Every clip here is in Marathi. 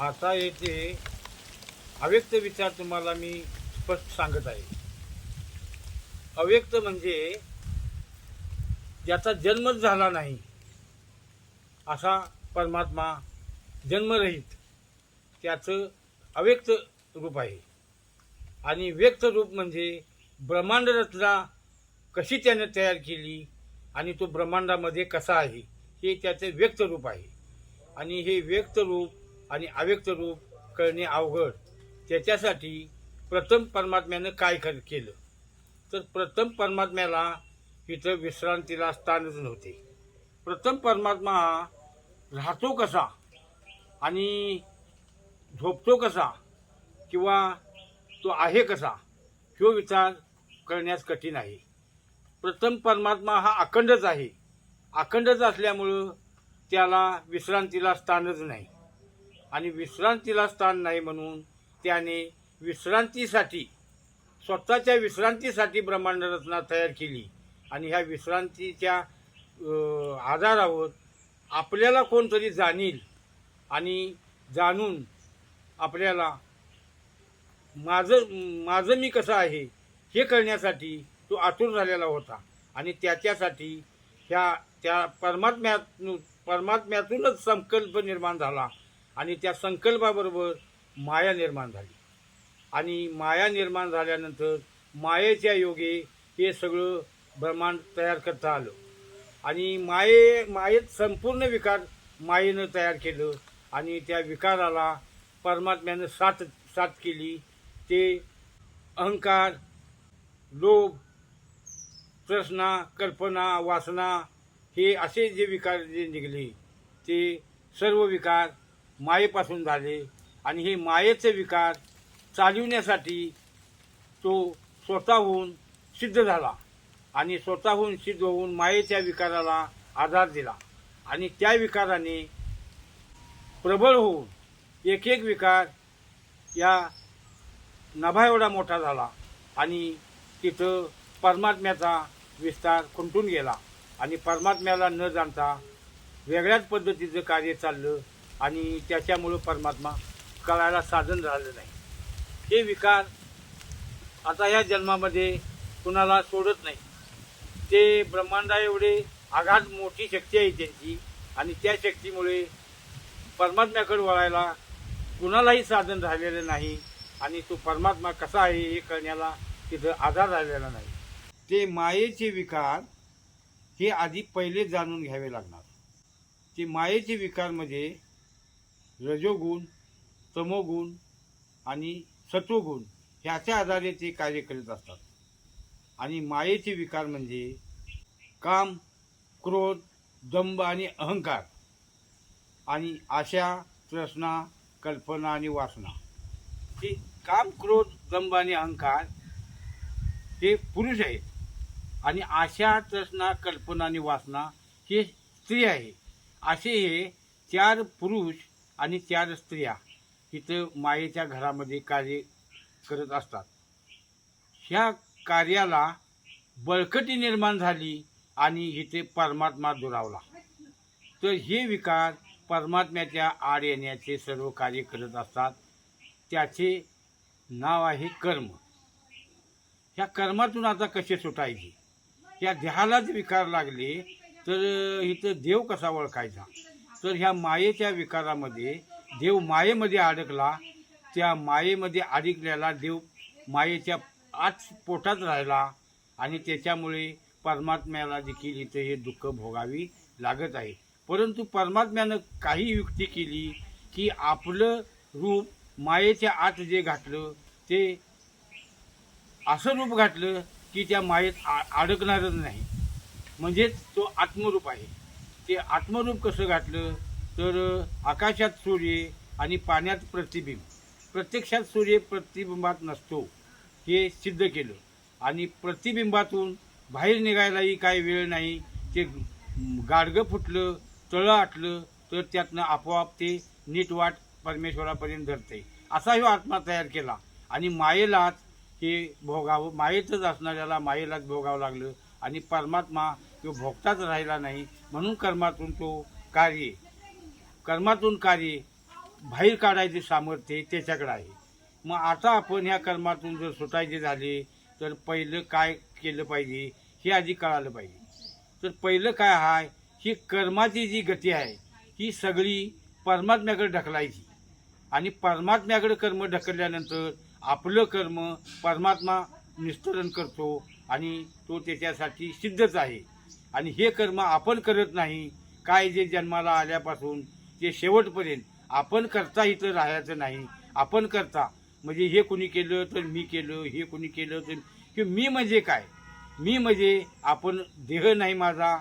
आता येथे अव्यक्त विचार तुम्हाला मी स्पष्ट सांगत आहे. अव्यक्त म्हणजे ज्याचा जन्मच झाला नाही असा परमात्मा जन्मरहित त्याचं अव्यक्त रूप आहे. आणि व्यक्त रूप म्हणजे ब्रह्मांड रचना कशी त्याने तयार केली आणि तो ब्रह्मांडामध्ये कसा आहे हे त्याचे व्यक्त रूप आहे. आणि हे व्यक्त रूप आणि अव्यक्त रूप कळणे अवघड. त्याच्यासाठी प्रथम परमात्म्यानं काय कर केलं? तर प्रथम परमात्म्याला इथं विश्रांतीला स्थानच नव्हते प्रथम परमात्मा हा राहतो कसा आणि झोपतो कसा किंवा तो आहे कसा ह्यो विचार करण्यास कठीण आहे. प्रथम परमात्मा हा अखंडच आहे. अखंडच असल्यामुळं त्याला विश्रांतीला स्थानच नाही. आणि विश्रांतीला स्थान नाही म्हणून त्याने विश्रांतीसाठी स्वतःच्या विश्रांतीसाठी ब्रह्मांड रचना तयार केली. आणि ह्या विश्रांतीच्या आधारावर आपल्याला कोणतरी जाणील आणि जाणून आपल्याला माझं माझं मी कसं आहे हे करण्यासाठी तो आतुर झालेला होता. आणि त्याच्यासाठी ह्या त्या परमात्म्यातून परमात्म्यातूनच संकल्प निर्माण झाला. आणि त्या संकल्पाबरोबर माया निर्माण झाली. आणि माया निर्माण झाल्यानंतर मायेच्या योगे हे सगळं ब्रह्मांड तयार करता आलं. आणि माये मायेत संपूर्ण विकार मायेनं तयार केलं आणि त्या विकाराला परमात्म्यानं साथ साथ केली. ते अहंकार लोभ तृष्णा कल्पना वासना हे असे जे विकार जे निघले ते सर्व विकार मायेपासून झाले. आणि हे मायेचे विकार चालविण्यासाठी तो स्वतःहून सिद्ध झाला. आणि स्वतःहून सिद्ध होऊन मायेच्या विकाराला आधार दिला. आणि त्या विकाराने प्रबळ होऊन एक एक विकार या नभा एवढा मोठा झाला. आणि तिथं परमात्म्याचा विस्तार खुंटून गेला. आणि परमात्म्याला न जाणता वेगळ्याच पद्धतीचं कार्य चाललं. आणि त्याच्यामुळं परमात्मा कळायला साधन राहिलं नाही. हे विकार आता ह्या जन्मामध्ये कुणाला सोडत नाही. ते ब्रह्मांडा एवढे आघात मोठी शक्ती आहे त्यांची आणि त्या शक्तीमुळे परमात्म्याकडे वळायला कुणालाही साधन राहिलेलं नाही आणि तो परमात्मा कसा आहे हे कळण्याला तिथं आधार राहिलेला नाही. ते मायेचे विकार हे आधी पहिले जाणून घ्यावे लागणार. ते मायेचे विकार म्हणजे रजोगुण तमोगुण आणि सत्वगुण ह्याच्या आधारे ते कार्य करीत असतात. आणि मायेचे विकार म्हणजे काम क्रोध दंभ आणि अहंकार आणि आशा तृष्णा कल्पना आणि वासना. हे काम क्रोध दंभ आणि अहंकार हे पुरुष आहेत. आणि आशा तृष्णा कल्पना आणि वासना हे स्त्री आहे. असे हे चार पुरुष आणि चार स्त्रिया इथं मायेच्या घरामध्ये कार्य करत असतात. ह्या कार्याला बळकटी निर्माण झाली आणि इथे परमात्मा दुरावला. तर हे विकार परमात्म्याच्या आड येण्याचे सर्व कार्य करत असतात. त्याचे नाव आहे कर्म. ह्या कर्मातून आता कसे सुटायचे? या देहालाच विकार लागले तर इथं देव कसा ओळखायचा? तर ह्या मायेच्या विकारामध्ये देव मायेमध्ये अडकला त्या मायेमध्ये अडकलेला देव मायेच्या आत पोटात राहिला आणि त्याच्यामुळे परमात्म्याला देखील इथं हे दुःख भोगावी लागत आहे. परंतु परमात्म्यानं काही युक्ती केली की आपलं रूप मायेच्या आत जे घातलं ते असं रूप घातलं की त्या मायेत आ अडकणारच नाही. म्हणजेच तो आत्मरूप आहे. ते आत्मरूप कसं घातलं? तर आकाशात सूर्य आणि पाण्यात प्रतिबिंब. प्रत्यक्षात सूर्य प्रतिबिंबात नसतो. हे सिद्ध केलं. आणि प्रतिबिंबातून बाहेर निघायलाही काही वेळ नाही. ते गाडगं फुटलं तळं आटलं तर त्यातनं आपोआप ते नीट वाट परमेश्वरापर्यंत धरते असा ह्यो आत्मा तयार केला. आणि मायेलाच हे भोगावं मायेतच असणाऱ्याला मायेलाच भोगावं लागलं. आणि परमात्मा तो भोगताच राहिला नाही. म्हणून कर्मातून तो कार्य कर्मातून कार्य बाहेर काढायचे सामर्थ्य त्याच्याकडे आहे. मग आता आपण ह्या कर्मातून जर सुटायचे झाले तर पहिलं काय केलं पाहिजे हे आधी कळालं पाहिजे. तर पहिलं काय आहे ही कर्माची जी गती आहे ही सगळी परमात्म्याकडे ढकलायची. आणि परमात्म्याकडे कर्म ढकलल्यानंतर आपलं कर्म परमात्मा निस्तरण करतो आणि तो त्याच्यासाठी सिद्धच आहे. आणि हे कर्म आपण करत नाही काय जे जन्माला आल्यापासून ते शेवटपर्यंत आपण करता इथं राहायचं नाही आपण करता. म्हणजे हे कुणी केलं तर मी केलं हे कुणी केलं तर की मी म्हणजे काय? मी म्हणजे आपण देह नाही माझा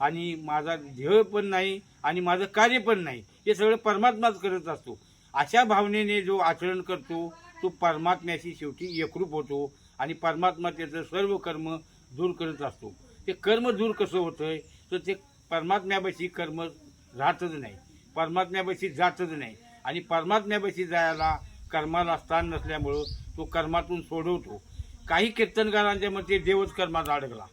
आणि माझा देह पण नाही आणि माझं कार्य पण नाही. हे सगळं परमात्माच करत असतो. अशा भावनेने जो आचरण करतो तो परमात्म्याशी शेवटी एकरूप होतो आणि परमात्मा त्याचं सर्व कर्म दूर करत असतो. ते कर्म दूर कसं होतंय तर ते परमात्म्यापाशी कर्म राहतच नाही. परमात्म्यापाशी जातच नाही. आणि परमात्म्यापाशी जायला कर्माला स्थान नसल्यामुळं तो कर्मातून सोडवतो. काही कीर्तनकारांच्या मते देवच कर्मात अडकला.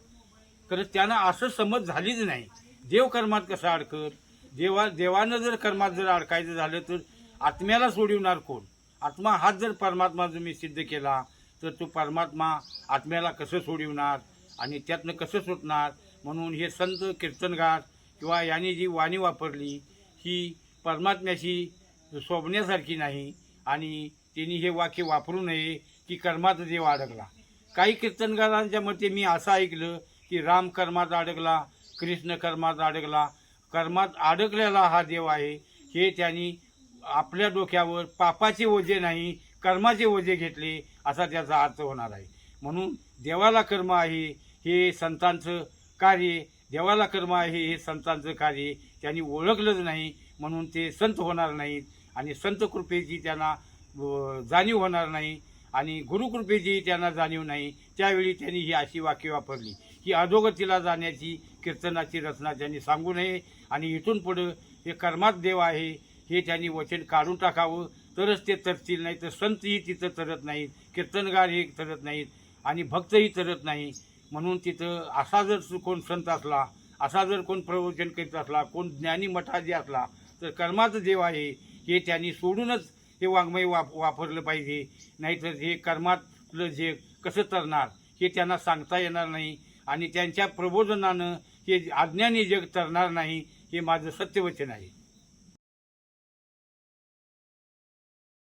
तर त्यांना असं समज झालीच नाही. देव कर्मात कसं अडकत? देवा देवानं जर कर्मात जर अडकायचं झालं तर आत्म्याला सोडवणार कोण? आत्मा हाच जर परमात्मा तुम्ही सिद्ध केला तर तो परमात्मा आत्म्याला कसं सोडवणार? आणि त्यातनं कसं सुटणार? म्हणून हे संत कीर्तनगार किंवा यांनी जी वाणी वापरली ही परमात्म्याशी शोभण्यासारखी नाही आणि त्यांनी हे वाक्य वापरू नये की कर्मात देव अडकला. काही कीर्तनकारांच्या मते मी असं ऐकलं की राम कर्मात अडकला कृष्ण कर्मात अडकला. कर्मात अडकलेला हा देव आहे. हे त्यांनी आपल्या डोक्यावर पापाचे ओझे नाही कर्माचे ओझे घेतले असा त्याचा अर्थ होणार आहे. म्हणून देवाला कर्म आहे हे संतांचं कार्य देवाला कर्म आहे हे संतांचं कार्य त्यांनी ओळखलंच नाही म्हणून ते संत होणार नाहीत. आणि संत कृपेची त्यांना जाणीव होणार नाही आणि गुरुकृपेची त्यांना जाणीव नाही. त्यावेळी त्यांनी ही अशी वाक्य वापरली की अधोगतीला जाण्याची कीर्तनाची रचना त्यांनी सांगू नये आणि इथून पुढं हे कर्मात देव आहे हे त्यांनी वचन काढून टाकावं. तरच ते तरतील नाही तर संतही तिथं तरत नाहीत कीर्तनगार हे तरत नाहीत आणि भक्तही तरत नाही. म्हणून तिथं असा जर कोण संत असला असा जर कोण प्रवचन करीत असला कोण ज्ञानी मठाजी असला तर कर्माचं देव आहे हे त्यांनी सोडूनच हे वाङ्मय वाप वापरलं पाहिजे. नाहीतर हे कर्मातलं जे कसं तरणार हे त्यांना सांगता येणार नाही. आणि त्यांच्या प्रबोधनानं हे अज्ञानी जग तरणार नाही हे माझं सत्यवचन आहे.